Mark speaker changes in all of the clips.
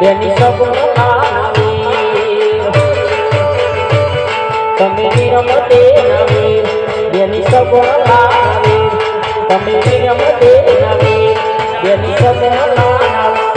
Speaker 1: બેની સગુણ કામીર તમે રમતે નવીર બેની સગુણ કામીર તમે રમતે નવીર બેની સગુણ કામીર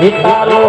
Speaker 1: નિતારો